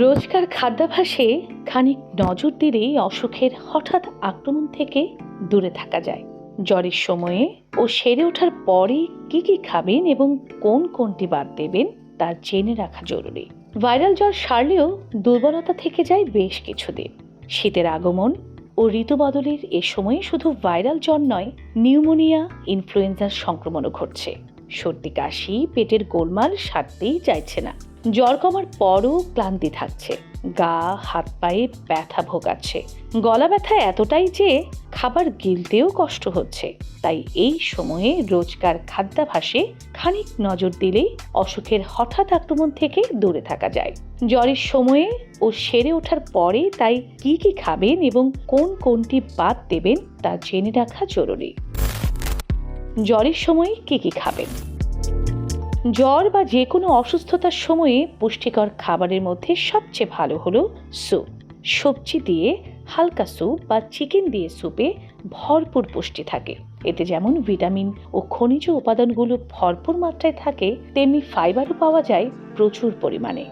রোজকার খাদ্যাভ্যাসে খানিক নজর দিলেই অসুখের হঠাৎ আক্রমণ থেকে দূরে থাকা যায়। জ্বরের সময়ে ও সেরে ওঠার পরে কি কি খাবেন এবং কোন কোনটি বাদ দেবেন তা জেনে রাখা জরুরি। ভাইরাল জ্বর সারলেও দুর্বলতা থেকে যায় বেশ কিছুদিন। শীতের আগমন ও ঋতু বদলের এ সময়ে শুধু ভাইরাল জ্বর নয়, নিউমোনিয়া, ইনফ্লুয়েঞ্জার সংক্রমণও ঘটছে। সর্দি, কাশি, পেটের গোলমাল সারতেই চাইছে না। জ্বর কমার পরও ক্লান্তি থাকছে। গা, হাত পায়ে ব্যথা ভোগাচ্ছে। গলা ব্যথা এতটাই যে খাবার গিলতেও কষ্ট হচ্ছে। তাই এই সময়ে রোজকার খাদ্যাভাসে খানিক নজর দিলেই অসুখের হঠাৎ আক্রমণ থেকে দূরে থাকা যায়। জ্বরের সময়ে ও সেরে ওঠার পরে তাই কি কি খাবেন এবং কোন কোনটি বাদ দেবেন তা জেনে রাখা জরুরি। জ্বরের সময় কি কি খাবেন? জ্বর বা যে কোনো অসুস্থতার সময়ে পুষ্টিকর খাবারের মধ্যে সবচেয়ে ভালো হলো স্যুপ। সবজি দিয়ে হালকা স্যুপ বা চিকেন দিয়ে স্যুপে ভরপুর পুষ্টি থাকে। এতে যেমন ভিটামিন ও খনিজ উপাদানগুলো ভরপুর মাত্রায় থাকে, তেমনি ফাইবারও পাওয়া যায় প্রচুর পরিমাণে।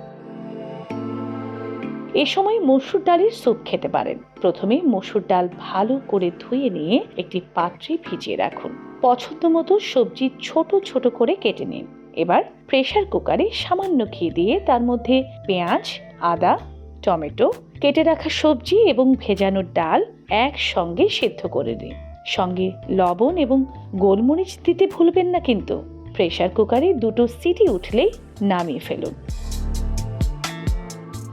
এ সময় মসুর ডালের স্যুপ খেতে পারেন। প্রথমে মসুর ডাল ভালো করে ধুয়ে নিয়ে একটি পাত্রে ভিজিয়ে রাখুন। পছন্দ মতো সবজি ছোট ছোট করে কেটে নিন। এবার প্রেশার কুকারে সামান্য ঘি দিয়ে তার মধ্যে পেঁয়াজ, আদা, টমেটো কেটে রাখা সবজি এবং ভেজানোর ডাল একসঙ্গে সেদ্ধ করে নিন। সঙ্গে লবণ এবং গোলমরিচ দিতে ভুলবেন না কিন্তু। প্রেশার কুকারে দুটো সিটি উঠলেই নামিয়ে ফেলুন।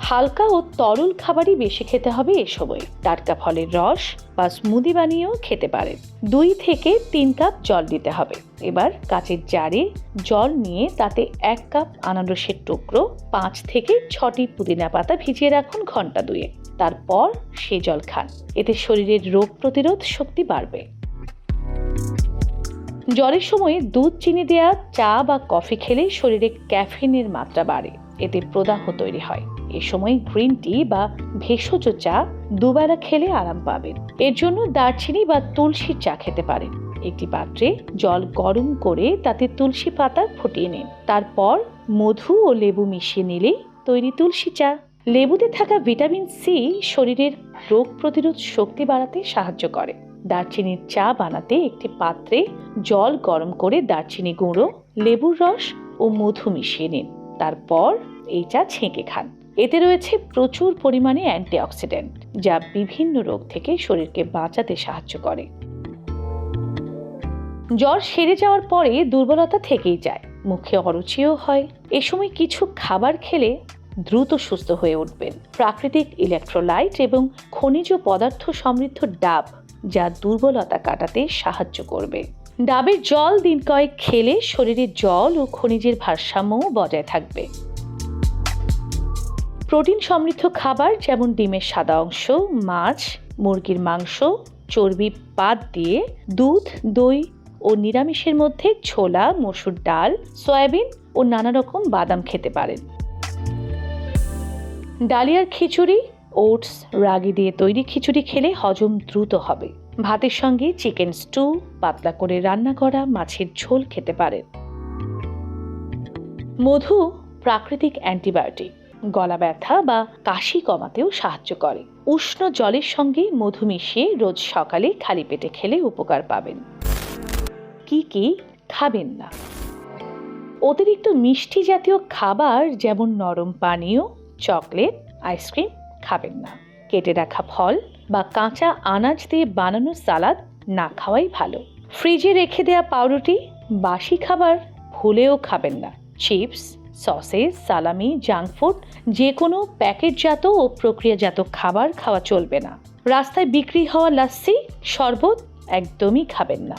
হালকা ও তরল খাবারই বেশি খেতে হবে এ সময়। টাটকা ফলের রস বা স্মুদি বানিয়েও খেতে পারেন। দুই থেকে তিন কাপ জল দিতে হবে। এবার কাচের জারে জল নিয়ে তাতে এক কাপ আনারসের টুকরো, পাঁচ থেকে ছটি পুদিনা পাতা ভিজিয়ে রাখুন ঘণ্টা দুয়ে তারপর সে জল খান। এতে শরীরের রোগ প্রতিরোধ শক্তি বাড়বে। জ্বরের সময় দুধ, চিনি দেওয়া চা বা কফি খেলে শরীরে ক্যাফিনের মাত্রা বাড়ে। এতে প্রদাহ তৈরি হয়। এ সময় গ্রিন টি বা ভেষজ চা দুবেলা খেলে আরাম পাবেন। এর জন্য দারচিনি বা তুলসীর চা খেতে পারেন। একটি পাত্রে জল গরম করে তাতে তুলসী পাতা ফুটিয়ে নিন। তারপর মধু ও লেবু মিশিয়ে নিলেই তৈরি তুলসী চা। লেবুতে থাকা ভিটামিন সি শরীরের রোগ প্রতিরোধ শক্তি বাড়াতে সাহায্য করে। দারচিনির চা বানাতে একটি পাত্রে জল গরম করে দারচিনি গুঁড়ো, লেবুর রস ও মধু মিশিয়ে নিন। তারপর এই চা ছেঁকে খান। এতে রয়েছে প্রচুর পরিমাণে অ্যান্টিঅক্সিডেন্ট, যা বিভিন্ন রোগ থেকে শরীরকে বাঁচাতে সাহায্য করে। জ্বর সেরে যাওয়ার পরে দুর্বলতা থেকেই যায়, মুখে অরুচিও হয়। এ সময় কিছু খাবার খেলে দ্রুত সুস্থ হয়ে উঠবেন। প্রাকৃতিক ইলেকট্রোলাইট এবং খনিজ পদার্থ সমৃদ্ধ ডাব, যা দুর্বলতা কাটাতে সাহায্য করবে। ডাবের জল দিন কয়েক খেলে শরীরে জল ও খনিজের ভারসাম্যও বজায় থাকবে। প্রোটিন সমৃদ্ধ খাবার যেমন ডিমের সাদা অংশ, মাছ, মুরগির মাংস, চর্বি পাত দিয়ে দুধ, দই ও নিরামিষের মধ্যে ছোলা, মসুর ডাল, সয়াবিন ও নানা রকম বাদাম খেতে পারেন। ডালিয়ার খিচুড়ি, ওটস, রাগি দিয়ে তৈরি খিচুড়ি খেলে হজম দ্রুত হবে। ভাতের সঙ্গে চিকেন স্টু, পাতলা করে রান্না করা মাছের ঝোল খেতে পারেন। মধু প্রাকৃতিক অ্যান্টিবায়োটিক। গলা ব্যথা বা কাশি কমাতেও সাহায্য করে। উষ্ণ জলের সঙ্গে মধু মিশিয়ে রোজ সকালে খালি পেটে খেলে উপকার পাবেন। কি কি? খাবেন না। অতিরিক্ত মিষ্টি জাতীয় খাবার যেমন নরম পানীয়, চকলেট, আইসক্রিম খাবেন না। কেটে রাখা ফল বা কাঁচা আনাজ দিয়ে বানানো সালাদ না খাওয়াই ভালো। ফ্রিজে রেখে দেওয়া পাউরুটি বাসি খাবার ভুলেও খাবেন না। Chips sausage salami, junk food যে কোনো প্যাকেটজাত ও প্রক্রিয়াজাত খাবার খাওয়া চলবে না। রাস্তায় বিক্রি হওয়া লাস্সি শরবত একদমই খাবেন না।